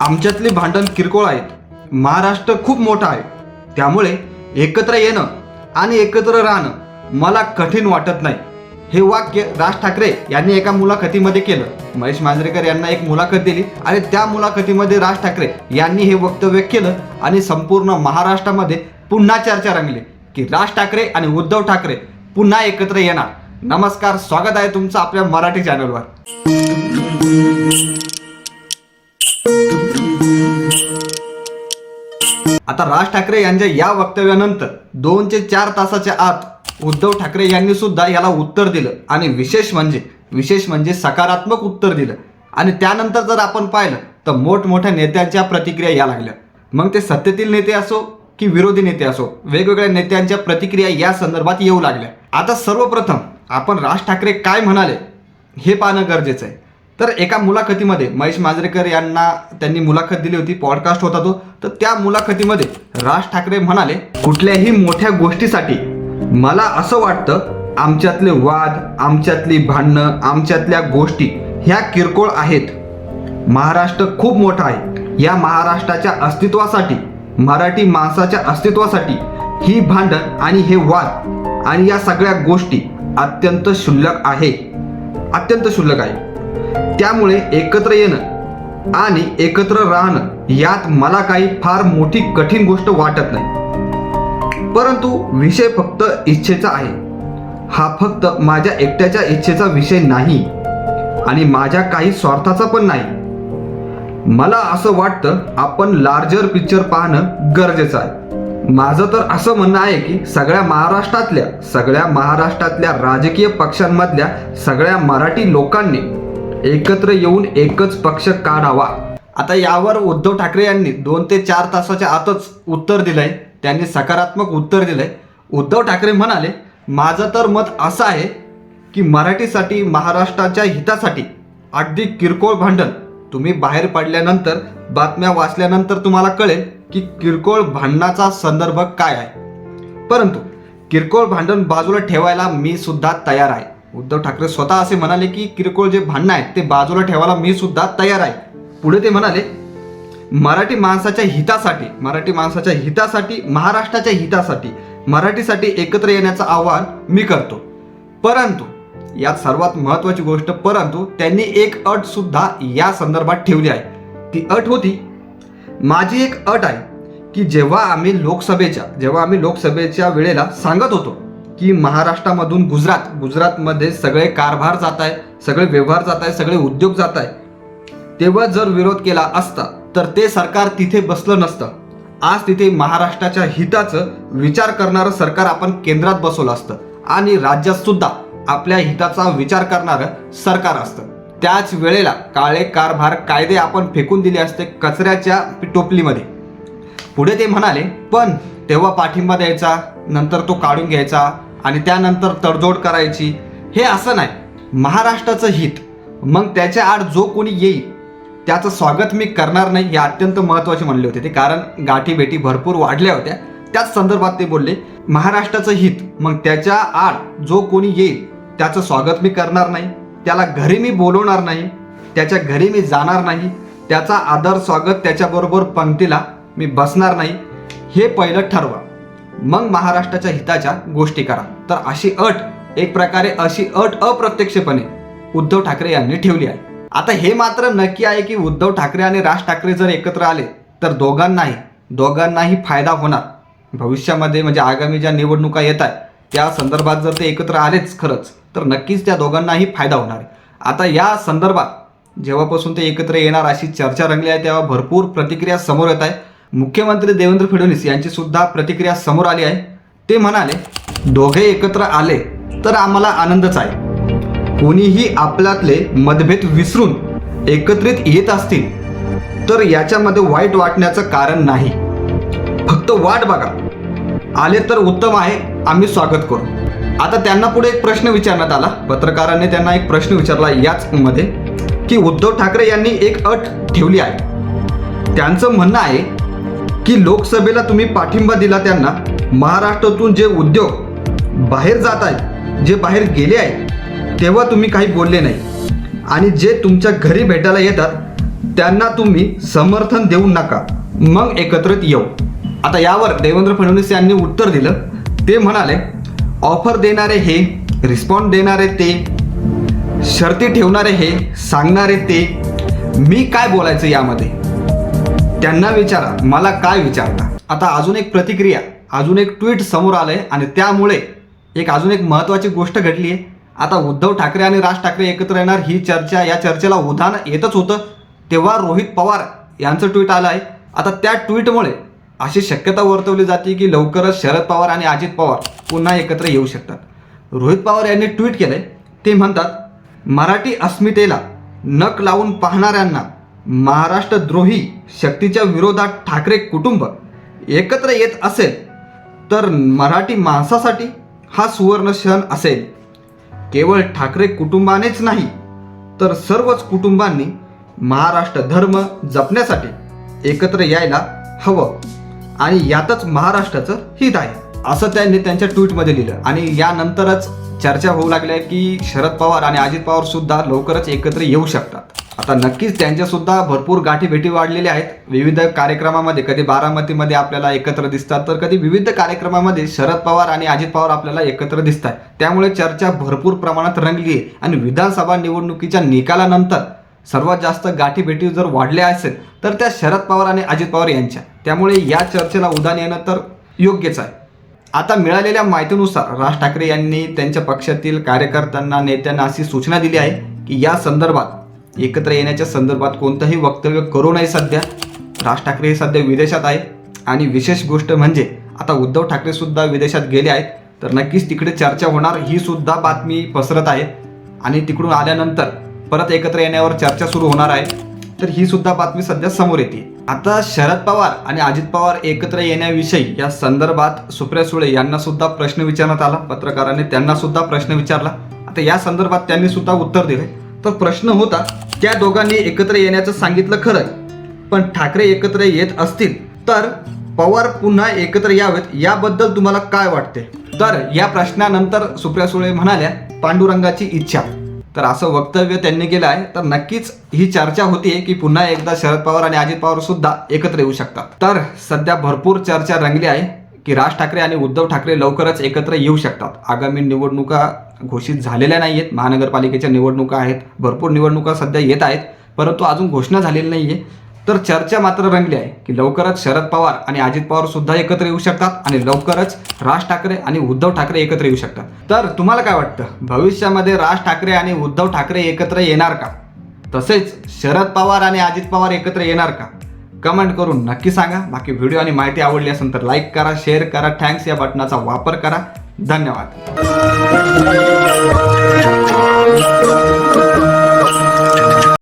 आमच्यातले भांडण किरकोळ आहेत. महाराष्ट्र खूप मोठा आहे. त्यामुळे एकत्र येणं आणि एकत्र राहणं मला कठीण वाटत नाही. हे वाक्य राज ठाकरे यांनी एका मुलाखतीमध्ये केलं. महेश मांजरेकर यांना एक मुलाखत दिली आणि त्या मुलाखतीमध्ये राज ठाकरे यांनी हे वक्तव्य केलं आणि संपूर्ण महाराष्ट्रामध्ये पुन्हा चर्चा रंगली की राज ठाकरे आणि उद्धव ठाकरे पुन्हा एकत्र येणार. नमस्कार स्वागत आहे तुमचं आपल्या मराठी चॅनलवर. आता राज ठाकरे यांच्या या वक्तव्यानंतर दोन ते चार तासाच्या आत उद्धव ठाकरे यांनी सुद्धा याला उत्तर दिलं. आणि विशेष म्हणजे विशेष म्हणजे सकारात्मक उत्तर दिलं. आणि त्यानंतर जर आपण पाहिलं तर मोठमोठ्या नेत्यांच्या प्रतिक्रिया या लागल्या. मग ते सत्तेतील नेते असो की विरोधी नेते असो वेगवेगळ्या नेत्यांच्या प्रतिक्रिया या संदर्भात येऊ लागल्या. आता सर्वप्रथम आपण राज ठाकरे काय म्हणाले हे पाहणं गरजेचं आहे. तर एका मुलाखतीमध्ये महेश मांजरेकर यांना त्यांनी मुलाखत दिली होती पॉडकास्ट होता तो. तर त्या मुलाखतीमध्ये राज ठाकरे म्हणाले कुठल्याही मोठ्या गोष्टीसाठी मला असं वाटतं आमच्यातले वाद आमच्यातली भांडणं आमच्यातल्या गोष्टी ह्या किरकोळ आहेत. महाराष्ट्र खूप मोठा आहे. या महाराष्ट्राच्या अस्तित्वासाठी मराठी माणसाच्या अस्तित्वासाठी ही भांडण आणि हे वाद आणि या सगळ्या गोष्टी अत्यंत क्षुल्लक आहे. अत्यंत क्षुल्लक आहे. त्यामुळे एकत्र येणं आणि एकत्र राहणं यात मला काही फार मोठी कठीण गोष्ट वाटत नाही. परंतु विषय फक्त इच्छेचा आहे. हा फक्त माझ्या एकट्याच्या इच्छेचा विषय नाही आणि माझ्या काही स्वार्थाचा पण नाही. मला असं वाटतं आपण लार्जर पिक्चर पाहणं गरजेचं आहे. माझं तर असं म्हणणं आहे की सगळ्या महाराष्ट्रातल्या सगळ्या महाराष्ट्रातल्या राजकीय पक्षांमधल्या सगळ्या मराठी लोकांनी एकत्र येऊन एकच पक्ष काढावा. आता यावर उद्धव ठाकरे यांनी दोन ते चार तासाच्या आतच उत्तर दिलंय. त्यांनी सकारात्मक उत्तर दिलंय. उद्धव ठाकरे म्हणाले माझं तर मत असं आहे की मराठीसाठी महाराष्ट्राच्या हितासाठी अगदी किरकोळ भांडण तुम्ही बाहेर पडल्यानंतर बातम्या वाचल्यानंतर तुम्हाला कळेल की किरकोळ भांडणाचा संदर्भ काय आहे. परंतु किरकोळ भांडण बाजूला ठेवायला मी सुद्धा तयार आहे. उद्धव ठाकरे स्वतः असे म्हणाले की किरकोळ जे भांडणं आहेत ते बाजूला ठेवायला मी सुद्धा तयार आहे. पुढे ते म्हणाले मराठी माणसाच्या हितासाठी मराठी माणसाच्या हितासाठी महाराष्ट्राच्या हितासाठी मराठीसाठी एकत्र येण्याचं आव्हान मी करतो. परंतु यात सर्वात महत्वाची गोष्ट परंतु त्यांनी एक अट सुद्धा या संदर्भात ठेवली आहे. ती अट होती माझी एक अट आहे की जेव्हा आम्ही लोकसभेच्या जेव्हा आम्ही लोकसभेच्या वेळेला सांगत होतो की महाराष्ट्रामधून गुजरात गुजरातमध्ये सगळे कारभार जात आहे सगळे व्यवहार जात आहे सगळे उद्योग जात आहे तेव्हा जर विरोध केला असता तर ते सरकार तिथे बसलं नसतं. आज तिथे महाराष्ट्राच्या हिताचं विचार करणारं सरकार आपण केंद्रात बसवलं असतं. आणि राज्यात सुद्धा आपल्या हिताचा विचार करणारं सरकार असतं. त्याच वेळेला काळे कारभार कायदे आपण फेकून दिले असते कचऱ्याच्या टोपलीमध्ये. पुढे ते म्हणाले पण तेव्हा पाठिंबा द्यायचा नंतर तो काढून घ्यायचा आणि त्यानंतर तडजोड करायची. हे असं नाही. महाराष्ट्राचं हित. मग त्याच्या आड जो कोणी येईल त्याचं स्वागत मी करणार नाही हे अत्यंत महत्त्वाचे म्हणले होते ते. कारण गाठीभेटी भरपूर वाढल्या होत्या. त्याच संदर्भात ते बोलले महाराष्ट्राचं हित. मग त्याच्या आड जो कोणी येईल त्याचं स्वागत मी करणार नाही. त्याला घरी मी बोलवणार नाही. त्याच्या घरी मी जाणार नाही. त्याचा आदर स्वागत त्याच्याबरोबर पंक्तीला मी बसणार नाही. हे पहिलं ठरवा. मग महाराष्ट्राच्या हिताच्या गोष्टी करा. तर अशी अट एक प्रकारे अशी अट अप्रत्यक्षपणे उद्धव ठाकरे यांनी ठेवली आहे. आता हे मात्र नक्की आहे की उद्धव ठाकरे आणि राज ठाकरे जर एकत्र आले तर दोघांनाही दोघांनाही फायदा होणार. भविष्यामध्ये म्हणजे आगामी ज्या निवडणुका येत आहेत त्या संदर्भात जर ते एकत्र आलेच खरंच तर नक्कीच त्या दोघांनाही फायदा होणार आहे. आता या संदर्भात जेव्हापासून ते एकत्र येणार अशी चर्चा रंगली आहे तेव्हा भरपूर प्रतिक्रिया समोर येत आहे. मुख्यमंत्री देवेंद्र फडणवीस यांची सुद्धा प्रतिक्रिया समोर आली आहे. ते म्हणाले दोघे एकत्र आले तर आम्हाला आनंदच आहे. कोणीही आपल्यातले मतभेद विसरून एकत्रित येत असतील तर याच्यामध्ये वाईट वाटण्याचं कारण नाही. फक्त वाट बघा. आले तर उत्तम आहे आम्ही स्वागत करू. आता त्यांना पुढे एक प्रश्न विचारण्यात आला. पत्रकारांनी त्यांना एक प्रश्न विचारला याच मध्ये की उद्धव ठाकरे यांनी एक अट ठेवली आहे. त्यांचं म्हणणं आहे की लोकसभेला तुम्ही पाठिंबा दिला त्यांना. महाराष्ट्रातून जे उद्योग बाहेर जात आहेत जे बाहेर गेले आहेत तेव्हा तुम्ही काही बोलले नाही. आणि जे तुमच्या घरी भेटायला येतात त्यांना तुम्ही समर्थन देऊ नका. मग एकत्रित येऊ. आता यावर देवेंद्र फडणवीस यांनी उत्तर दिलं. ते म्हणाले ऑफर देणारे हे रिस्पॉन्स देणारे ते शर्ती ठेवणारे हे सांगणारे ते मी काय बोलायचं यामध्ये? त्यांना विचारा मला काय विचारता? आता अजून एक प्रतिक्रिया अजून एक ट्विट समोर आलंय आणि त्यामुळे एक अजून एक महत्त्वाची गोष्ट घडली आहे आता उद्धव ठाकरे आणि राज ठाकरे एकत्र येणार ही चर्चा या चर्चेला उधाण येतच होतं. तेव्हा रोहित पवार यांचं ट्विट आलं आहे आता त्या ट्विटमुळे अशी शक्यता वर्तवली जाते की लवकरच शरद पवार आणि अजित पवार पुन्हा एकत्र येऊ शकतात. रोहित पवार यांनी ट्विट केलंय. ते म्हणतात मराठी अस्मितेला नक लावून पाहणाऱ्यांना महाराष्ट्रद्रोही शक्तीच्या विरोधात ठाकरे कुटुंब एकत्र येत असेल तर मराठी माणसासाठी हा सुवर्ण क्षण असेल. केवळ ठाकरे कुटुंबानेच नाही तर सर्वच कुटुंबांनी महाराष्ट्र धर्म जपण्यासाठी एकत्र यायला हवं. आणि यातच महाराष्ट्राचं हित आहे असं त्यांनी त्यांच्या ट्विटमध्ये लिहिलं. आणि यानंतरच चर्चा होऊ लागल्या की शरद पवार आणि अजित पवार सुद्धा लवकरच एकत्र येऊ शकतात. आता नक्कीच त्यांच्यासुद्धा भरपूर गाठी भेटी वाढलेल्या आहेत. विविध कार्यक्रमामध्ये कधी बारामतीमध्ये आपल्याला एकत्र दिसतात तर कधी विविध कार्यक्रमामध्ये शरद पवार आणि अजित पवार आपल्याला एकत्र दिसतात. त्यामुळे चर्चा भरपूर प्रमाणात रंगली आहे. आणि विधानसभा निवडणुकीच्या निकालानंतर सर्वात जास्त गाठी भेटी जर वाढल्या असेल तर त्या शरद पवार आणि अजित पवार यांच्या. त्यामुळे या चर्चेला उदान येणं तर योग्यच आहे. आता मिळालेल्या माहितीनुसार राज ठाकरे यांनी त्यांच्या पक्षातील कार्यकर्त्यांना नेत्यांना अशी सूचना दिली आहे की या संदर्भात एकत्र येण्याच्या संदर्भात कोणतंही वक्तव्य करू नये सध्या. राज ठाकरे हे सध्या विदेशात आहे आणि विशेष गोष्ट म्हणजे आता उद्धव ठाकरे सुद्धा विदेशात गेले आहेत. तर नक्कीच तिकडे चर्चा होणार ही सुद्धा बातमी पसरत आहे. आणि तिकडून आल्यानंतर परत एकत्र येण्यावर चर्चा सुरू होणार आहे. तर ही सुद्धा बातमी सध्या समोर येते. आता शरद पवार आणि अजित पवार एकत्र येण्याविषयी या संदर्भात सुप्रिया सुळे यांना सुद्धा प्रश्न विचारण्यात आला. पत्रकारांनी त्यांना सुद्धा प्रश्न विचारला. आता या संदर्भात त्यांनी सुद्धा उत्तर दिले. तर प्रश्न होता त्या दोघांनी एकत्र येण्याचं सांगितलं खरं पण ठाकरे एकत्र येत असतील तर पवार पुन्हा एकत्र यावेत याबद्दल तुम्हाला काय वाटते तर या प्रश्नानंतर सुप्रिया सुळे म्हणाल्या पांडुरंगाची इच्छा. तर असं वक्तव्य त्यांनी केलं आहे तर नक्कीच ही चर्चा होती की पुन्हा एकदा शरद पवार आणि अजित पवार सुद्धा एकत्र येऊ शकतात. तर सध्या भरपूर चर्चा रंगली आहे. की राज ठाकरे आणि उद्धव ठाकरे लवकरच एकत्र येऊ शकतात. आगामी निवडणुका घोषित झालेल्या नाही आहेत महानगरपालिकेच्या निवडणुका आहेत. भरपूर निवडणुका सध्या येत आहेत. परंतु अजून घोषणा झालेली नाही आहे तर चर्चा मात्र रंगली आहे की लवकरच शरद पवार आणि अजित पवार सुद्धा एकत्र येऊ शकतात आणि लवकरच राज ठाकरे आणि उद्धव ठाकरे एकत्र येऊ शकतात. तर तुम्हाला काय वाटतं? भविष्यामध्ये राज ठाकरे आणि उद्धव ठाकरे एकत्र येणार का? तसेच शरद पवार आणि अजित पवार एकत्र येणार का? कमेंट करून नक्की सांगा. बाकी व्हिडिओ आणि माहिती आवडली असेल तर लाईक करा शेअर करा थँक्स या बटनाचा वापर करा. धन्यवाद.